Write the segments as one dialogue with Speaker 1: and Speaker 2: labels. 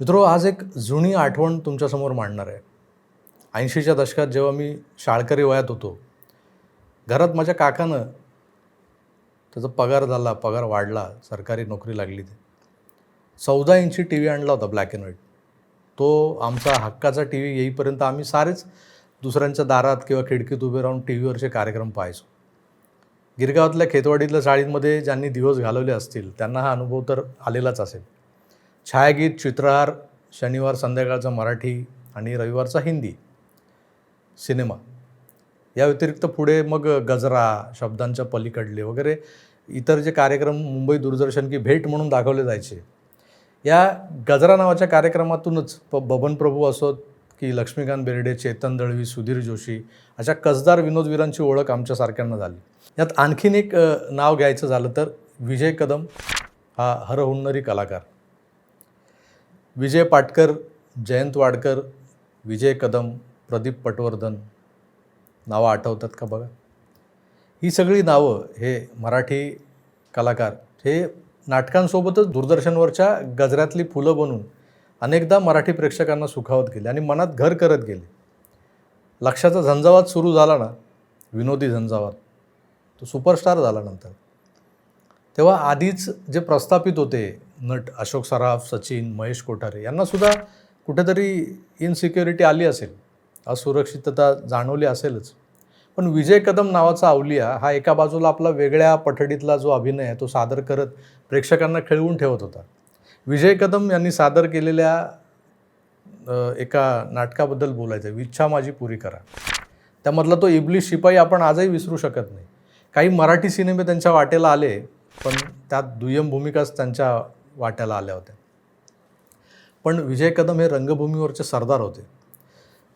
Speaker 1: मित्रो आज एक जुनी आठवण तुमच्यासमोर मांडणार आहे. ऐंशीच्या दशकात जेव्हा मी शाळकरी वयात होतो घरात माझ्या काकानं त्याचा पगार झाला पगार वाढला सरकारी नोकरी लागली ती. चौदा इंची टी व्ही आणला होता ब्लॅक अँड व्हाईट तो आमचा हक्काचा टी व्ही येईपर्यंत आम्ही सारेच दुसऱ्यांच्या दारात किंवा खिडकीत उभे राहून टी व्हीवरचे कार्यक्रम पाहायचो. गिरगावातल्या खेतवाडीतल्या शाळेमध्ये ज्यांनी दिवस घालवले असतील त्यांना हा अनुभव तर आलेलाच असेल. छायागीत चित्रहार शनिवार संध्याकाळचा मराठी आणि रविवारचा हिंदी सिनेमा. या व्यतिरिक्त पुढे मग गजरा शब्दांच्या पलीकडले वगैरे इतर जे कार्यक्रम मुंबई दूरदर्शन की भेट म्हणून दाखवले जायचे. या गजरा नावाच्या कार्यक्रमातूनच प बबन प्रभू असोत की लक्ष्मीकांत बेर्डे चेतन दळवी सुधीर जोशी अशा कसदार विनोदवीरांची ओळख आमच्यासारख्यांना झाली. यात आणखीन एक नाव घ्यायचं झालं तर विजय कदम हा हरहुन्नरी कलाकार. विजय पाटकर जयंत वाडकर विजय कदम प्रदीप पटवर्धन नावं आठवतात का बघा? ही सगळी नावं हे मराठी कलाकार हे नाटकांसोबतच दूरदर्शनवरच्या गजऱ्यातली फुलं बनून अनेकदा मराठी प्रेक्षकांना सुखावत गेले आणि मनात घर करत गेले. लक्षाचा झंझावात सुरू झाला ना विनोदी झंझावात तो सुपरस्टार झाला नंतर तेव्हा आधीच जे प्रस्थापित होते नट अशोक सराफ सचिन महेश कोठारे यांनासुद्धा कुठेतरी इनसिक्युरिटी आली असेल. असुरक्षितता जाणवली असेलच. पण विजय कदम नावाचा अवलिया हा एका बाजूला आपला वेगळ्या पठडीतला जो अभिनय आहे तो सादर करत प्रेक्षकांना खेळवून ठेवत होता. विजय कदम यांनी सादर केलेल्या एका नाटकाबद्दल बोलायचं इच्छा माझी पुरी करा. त्यामधला तो इबली शिपाई आपण आजही विसरू शकत नाही. काही मराठी सिनेमे त्यांच्या वाटेला आले पण त्यात दुय्यम भूमिकाच त्यांच्या वाट्याला आल्या होत्या. पण विजय कदम हे रंगभूमीवरचे सरदार होते.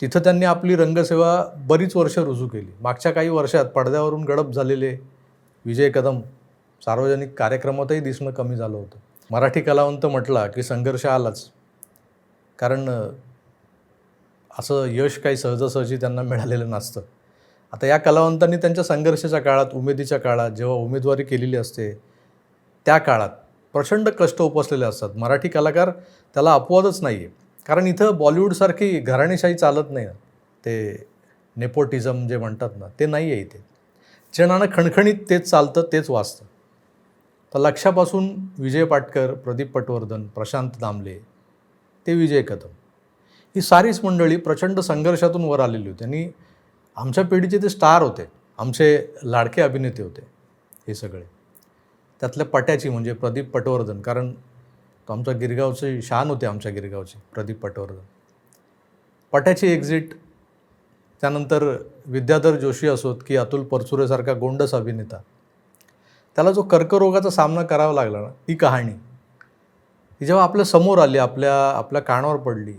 Speaker 1: तिथं त्यांनी आपली रंगसेवा बरीच वर्ष रुजू केली. मागच्या काही वर्षात पडद्यावरून गडप झालेले विजय कदम सार्वजनिक कार्यक्रमातही दिसणं कमी झालं होतं. मराठी कलावंत म्हटला की संघर्ष आलाच. कारण असं यश काही सहजासहजी त्यांना मिळालेलं नसतं. आता या कलावंतांनी त्यांच्या संघर्षाच्या काळात उमेदीच्या काळात जेव्हा उमेदवारी केलेली असते त्या काळात प्रचंड कष्ट उपसलेले असतात. मराठी कलाकार त्याला अपवादच नाही आहे कारण इथं बॉलिवूडसारखी घराणेशाही चालत नाही. ना ते नेपोटिझम जे म्हणतात ना ते नाही आहे इथे जनानं खणखणीत तेच चालतं तेच वाचतं. तर लक्षापासून विजय पाटकर प्रदीप पटवर्धन प्रशांत दामले ते विजय कदम. ही सारीच मंडळी प्रचंड संघर्षातून वर आलेली होती. आणि आमच्या पिढीचे ते स्टार होते. आमचे लाडके अभिनेते होते हे सगळे. त्यातल्या पट्याची म्हणजे प्रदीप पटवर्धन. कारण तो आमच्या गिरगावचे शान होते आमच्या गिरगावचे प्रदीप पटवर्धन. पट्याची एक्झिट त्यानंतर विद्याधर जोशी असोत की अतुल परचुरेसारखा गोंडस अभिनेता. त्याला जो कर्करोगाचा सामना करावा लागला ना ती कहाणी. ती जेव्हा आपल्यासमोर आली आपल्या आपल्या कानावर पडली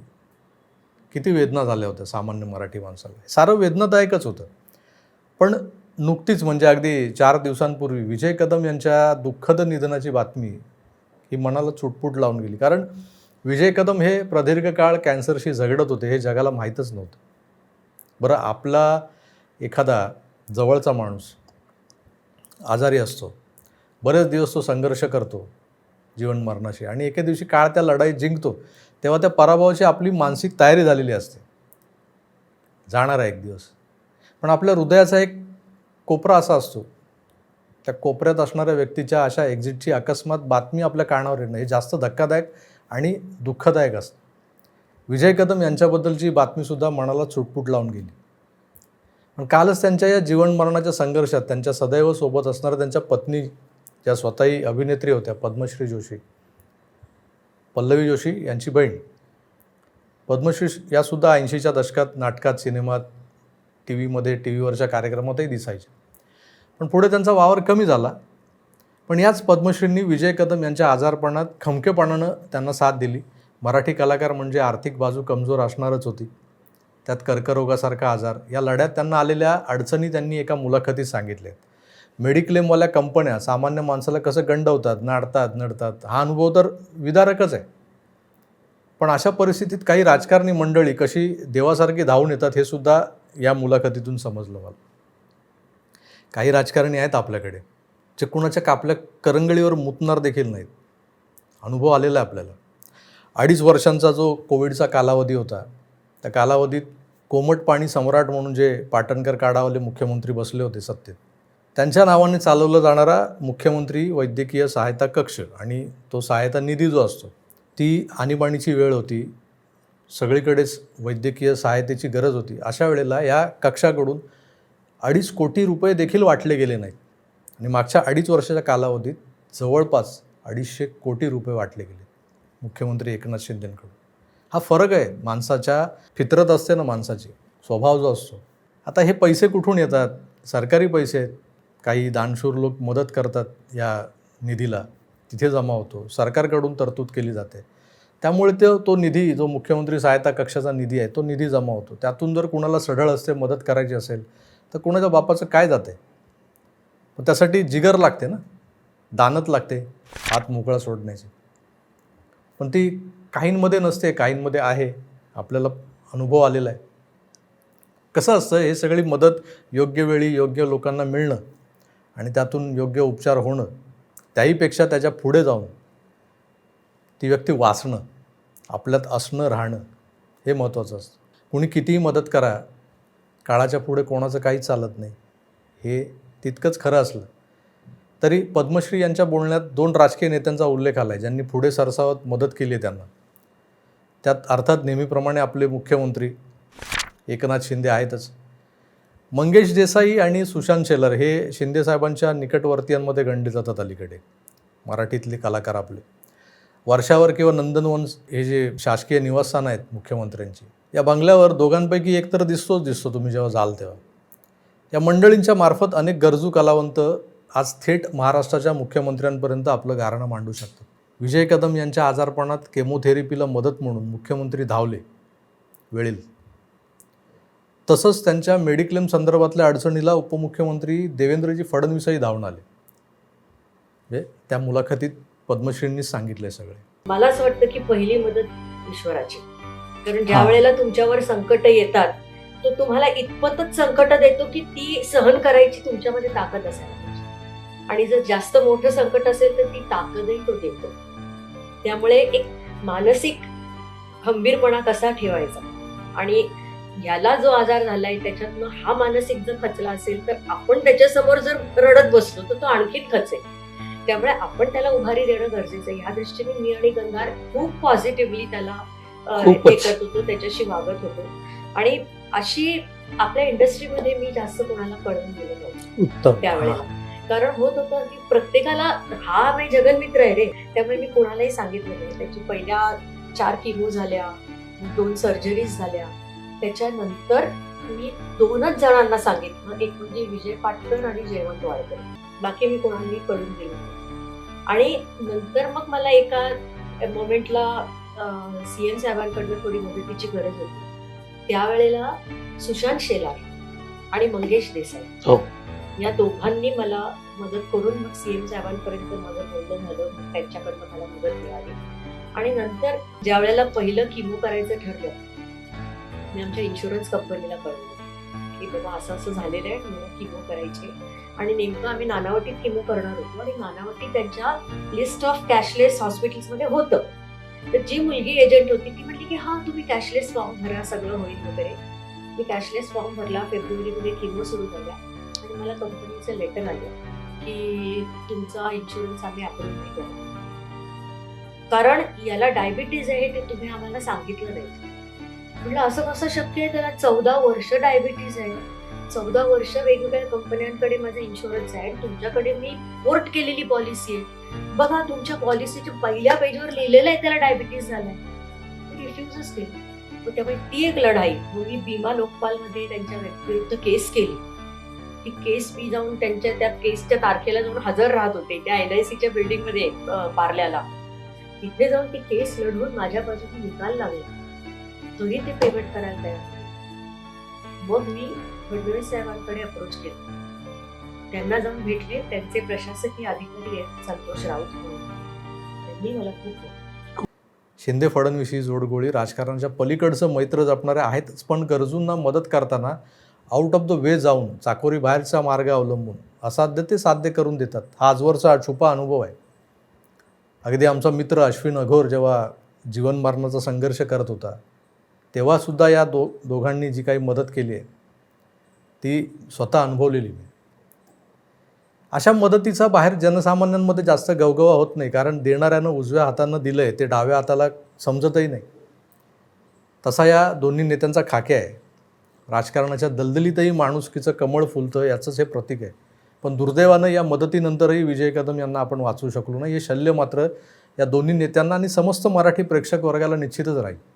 Speaker 1: किती वेदना झाल्या होत्या सामान्य मराठी माणसाला. सारं वेदनादायकच होतं. पण नुकतीच म्हणजे अगदी चार दिवसांपूर्वी विजय कदम यांच्या दुःखद निधनाची बातमी ही मनाला चुटपूट लावून गेली. कारण विजय कदम हे प्रदीर्घ काळ कॅन्सरशी झगडत होते हे जगाला माहीतच नव्हतं. बरं आपला एखादा जवळचा माणूस आजारी असतो बरेच दिवस तो संघर्ष करतो जीवन मरणाशी आणि एके दिवशी काळ त्या लढाईत जिंकतो तेव्हा त्या पराभवाची आपली मानसिक तयारी झालेली असते. जाणार आहे एक दिवस. पण आपल्या हृदयाचा एक कोपरा असा असतो. त्या कोपऱ्यात असणाऱ्या व्यक्तीच्या अशा एक्झिटची अकस्मात बातमी आपल्या कानावर येणं हे जास्त धक्कादायक आणि दुःखदायक असतं. विजय कदम यांच्याबद्दलची बातमीसुद्धा मनाला चुटपूट लावून गेली. पण कालच त्यांच्या या जीवन मरणाच्या संघर्षात त्यांच्या सदैव सोबत असणाऱ्या त्यांच्या पत्नी ज्या स्वतःही अभिनेत्री होत्या पद्मश्री जोशी पल्लवी जोशी यांची बहीण. पद्मश्री यासुद्धा ऐंशीच्या दशकात नाटकात सिनेमात टी व्हीमध्ये टी व्हीवरच्या कार्यक्रमातही दिसायचे. पण पुढे त्यांचा वावर कमी झाला. पण याच पद्मश्रींनी विजय कदम यांच्या आजारपणात खमकेपणानं त्यांना साथ दिली. मराठी कलाकार म्हणजे आर्थिक बाजू कमजोर असणारच होती. त्यात कर्करोगासारखा आजार या लढ्यात त्यांना आलेल्या अडचणी त्यांनी एका मुलाखतीत सांगितल्या मेडिक्लेमवाल्या कंपन्या सामान्य माणसाला कसं गंडवतात नाडतात नडतात हा अनुभव तर विदारकच आहे. पण अशा परिस्थितीत काही राजकारणी मंडळी कशी देवासारखी धावून येतात हे सुद्धा या मुलाखतीतून समजलं मला. काही राजकारणी आहेत आपल्याकडे जे कुणाच्या कापल्या करंगळीवर मुतणार देखील नाहीत. अनुभव आलेला आहे आपल्याला. अडीच वर्षांचा जो कोविडचा कालावधी होता त्या कालावधीत कोमट पाणी सम्राट म्हणून जे पाटणकर काढावाले मुख्यमंत्री बसले होते सत्तेत त्यांच्या नावाने चालवला जाणारा मुख्यमंत्री वैद्यकीय सहायता कक्ष आणि तो सहायता निधी जो असतो ती आणीबाणीची वेळ होती. सगळीकडेच वैद्यकीय सहायतेची गरज होती. अशा वेळेला या कक्षाकडून अडीच कोटी रुपये देखील वाटले गेले नाहीत. आणि मागच्या अडीच वर्षाच्या कालावधीत जवळपास अडीचशे कोटी रुपये वाटले गेले. मुख्यमंत्री एकनाथ शिंदेंकडून. हा फरक आहे. माणसाच्या फितरत असते ना माणसाची. स्वभाव जो असतो. आता हे पैसे कुठून येतात? सरकारी पैसे आहेत. काही दानशूर लोक मदत करतात या निधीला. तिथे जमा होतो. सरकारकडून तरतूद केली जाते. त्यामुळे तो तो निधी जो मुख्यमंत्री सहायता कक्षाचा निधी आहे तो निधी जमा होतो. त्यातून जर कुणाला सढळ असते मदत करायची असेल तर कुणाच्या बापाचं काय जाते? पण त्यासाठी जिगर लागते ना. दानत लागते हात मोकळा सोडण्याची. पण ती काहींमध्ये नसते काहींमध्ये आहे. आपल्याला अनुभव आलेला आहे. कसं असतं हे सगळी मदत योग्य वेळी योग्य लोकांना मिळणं आणि त्यातून योग्य उपचार होणं त्याहीपेक्षा त्याच्या पुढे जाऊन ती व्यक्ती वाचणं आपल्यात असणं राहणं हे महत्त्वाचं असतं. कुणी कितीही मदत करा काळाच्या पुढे कोणाचं काहीच चालत नाही. हे तितकंच खरं असलं. तरी पद्मश्री यांच्या बोलण्यात दोन राजकीय नेत्यांचा उल्लेख आला आहे ज्यांनी पुढे सरसावत मदत केली आहे त्यांना. त्यात अर्थात नेहमीप्रमाणे आपले मुख्यमंत्री एकनाथ शिंदे आहेतच. मंगेश देसाई आणि सुशांत शेलर हे शिंदेसाहेबांच्या निकटवर्तीयांमध्ये गणले जातात अलीकडे. मराठीतले कलाकार आपले. वर्षावर किंवा नंदनवन हे जे शासकीय निवासस्थानं आहेत मुख्यमंत्र्यांची या बंगल्यावर दोघांपैकी एकतर दिसतोच दिसतो तुम्ही जेव्हा जाल तेव्हा. या मंडळींच्या मार्फत अनेक गरजू कलावंत आज थेट महाराष्ट्राच्या मुख्यमंत्र्यांपर्यंत आपलं गारणं मांडू शकतात. विजय कदम यांच्या आजारपणात केमोथेरपीला मदत म्हणून मुख्यमंत्री धावले. वेळील. तसंच त्यांच्या मेडिक्लेम संदर्भातल्या अडचणीला उपमुख्यमंत्री देवेंद्रजी फडणवीसही धावून आले. म्हणजे त्या मुलाखतीत पद्मश्रींनीच सांगितलंय सगळे.
Speaker 2: मला असं वाटतं की पहिली मदत ईश्वराची कारण ज्या वेळेला तुमच्यावर संकट येतात तो तुम्हाला इतपतच संकट देतो की ती सहन करायची तुमच्यामध्ये ताकद असायला पाहिजे. आणि जर जास्त मोठं संकट असेल तर ती ताकदही तो देतो. त्यामुळे एक मानसिक खंबीरपणा कसा ठेवायचा? आणि याला जो आजार झालाय त्याच्यातनं हा मानसिक जर खचला असेल तर आपण त्याच्यासमोर जर रडत बसलो तर तो आणखीन खचेल. त्यामुळे आपण त्याला उभारी देणं गरजेचं आहे. या दृष्टीने मी आणि गंगार खूप पॉझिटिव्हली त्याला हे. करत होतो त्याच्याशी वागत होतो. आणि अशी आपल्या इंडस्ट्रीमध्ये मी जास्त कोणाला कळवून दिलं नव्हतं त्यावेळेला. कारण होत होतं की प्रत्येकाला हा मी जगनमित्र आहे रे त्यामुळे मी कोणालाही सांगितलं नाही. त्याची पहिल्या चार किमो झाल्या दोन सर्जरीज झाल्या त्याच्यानंतर मी दोनच जणांना सांगितलं. एक म्हणजे विजय पाटकर आणि जयवंत वाळकर बाकी मी कोणालाही कळून दिलं. आणि नंतर मग मला एका मोमेंटला सीएम साहेबांकडनं थोडी मदतीची गरज होती. त्यावेळेला सुशांत शेलार आणि मंगेश देसाई
Speaker 1: हो.
Speaker 2: या दोघांनी मला मदत करून मग सीएम साहेबांपर्यंत माझं बोलणं झालं. त्यांच्याकडनं मला मदत मिळाली. आणि नंतर ज्या वेळेला पहिलं किमो करायचं ठरलं मी आमच्या इन्शुरन्स कंपनीला कळवलं. की बाबा असं असं झालेलं आहे मला किमो करायचे. आणि नेमकं आम्ही नानावटीत किमो करणार होतो. आणि नानावटी त्यांच्या लिस्ट ऑफ कॅशलेस हॉस्पिटल्समध्ये होतं. तर जी मुलगी एजंट होती ती म्हटली की हा तुम्ही कॅशलेस फॉर्म भरा सगळं होईल वगैरे. मी कॅशलेस फॉर्म भरला फेब्रुवारीमध्ये किमो सुरू झाल्या आणि मला कंपनीचं लेटर आलं की तुमचा इन्शुरन्स आम्ही अप्रूव्ह नाही करत कारण याला डायबिटीज आहे ते तुम्ही आम्हाला सांगितलं नाही. म्हटलं असं कसं शक्य आहे? त्याला चौदा वर्ष डायबिटीज आहे. चौदा वर्ष वेगवेगळ्या कंपन्यांकडे माझा इन्शुरन्स आहे तुमच्याकडे मी पोर्ट केलेली पॉलिसी आहे. बघा तुमच्या पॉलिसीच्या पहिल्या पेजवर लिहिलेलं आहे त्याला डायबिटीज झालाय. रिफ्युजच केली. त्यामुळे ती एक लढाई मी भीमा लोकपालमध्ये त्यांच्या विरुद्ध केस केली. ती केस मी जाऊन त्यांच्या त्या केसच्या तारखेला जाऊन हजर राहत होते त्या एल आय सीच्या बिल्डिंगमध्ये पार्ल्याला. तिथे जाऊन ती केस लढवून माझ्या बाजूने निकाल लागला. तरी ते पेमेंट करायला तयार मग मी फडणवीस साहेबांकडे अप्रोच केला. त्यांना जाऊन भेटले त्यांचे प्रशासकीय अधिकारी आहेत संतोष राऊत म्हणून. त्यांनी मला खूप
Speaker 1: शिंदे फडणवीस ही जोडगोळी राजकारणाच्या पलीकडचं मैत्र जपणारे आहेतच पण गरजूंना मदत करताना आउट ऑफ द वे जाऊन चाकोरी बाहेरचा मार्ग अवलंबून असाध्य ते साध्य करून देतात. हा आजवरचा छुपा अनुभव आहे. अगदी आमचा मित्र अश्विन अघोर जेव्हा जीवन मरणाचा संघर्ष करत होता तेव्हासुद्धा या दो दोघांनी जी काही मदत केली आहे ती स्वतः अनुभवलेली मी. अशा मदतीचा बाहेर जनसामान्यांमध्ये जास्त गवगवा होत नाही कारण देणाऱ्यानं उजव्या हातानं दिलं आहे ते डाव्या हाताला समजतही नाही. तसा या दोन्ही नेत्यांचा खाक्या आहे. राजकारणाच्या दलदलीतही माणुसकीचं कमळ फुलतं याचंच हे प्रतीक आहे. पण दुर्दैवानं या मदतीनंतरही विजय कदम यांना आपण वाचवू शकलो नाही. हे शल्य मात्र या दोन्ही नेत्यांना आणि समस्त मराठी प्रेक्षक वर्गाला निश्चितच राहील.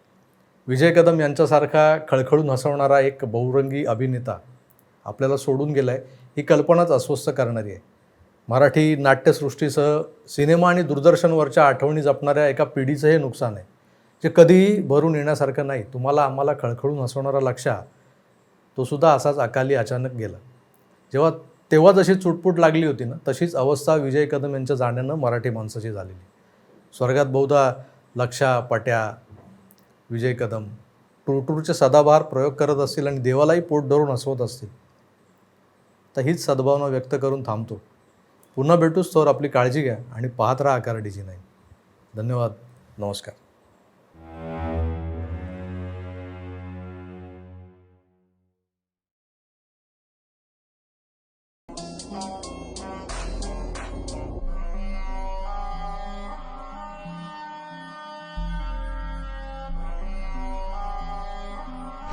Speaker 1: विजय कदम यांच्यासारखा खळखळून हसवणारा एक बहुरंगी अभिनेता आपल्याला सोडून गेला आहे ही कल्पनाच अस्वस्थ करणारी आहे. मराठी नाट्यसृष्टीसह सिनेमा आणि दूरदर्शनवरच्या आठवणी जपणाऱ्या एका पिढीचं हे नुकसान आहे जे कधीही भरून येण्यासारखं नाही. तुम्हाला आम्हाला खळखळून हसवणारा लक्षा तो सुद्धा असाच अकाली अचानक गेला. जेव्हा तेव्हा जशी चुटपुट लागली होती ना तशीच अवस्था विजय कदम यांच्या जाण्यानं मराठी माणसाची झालेली. स्वर्गात बहुधा लक्षा पट्या विजय कदम. टूरटूरचे सदाबहार प्रयोग करत असतील आणि देवालाही पोट धरून हसवत असतील. तर हीच सद्भावना व्यक्त करून थांबतो. पुन्हा भेटूच तोवर आपली काळजी घ्या आणि पाहत राहा आकार डीजी नाही धन्यवाद. नमस्कार.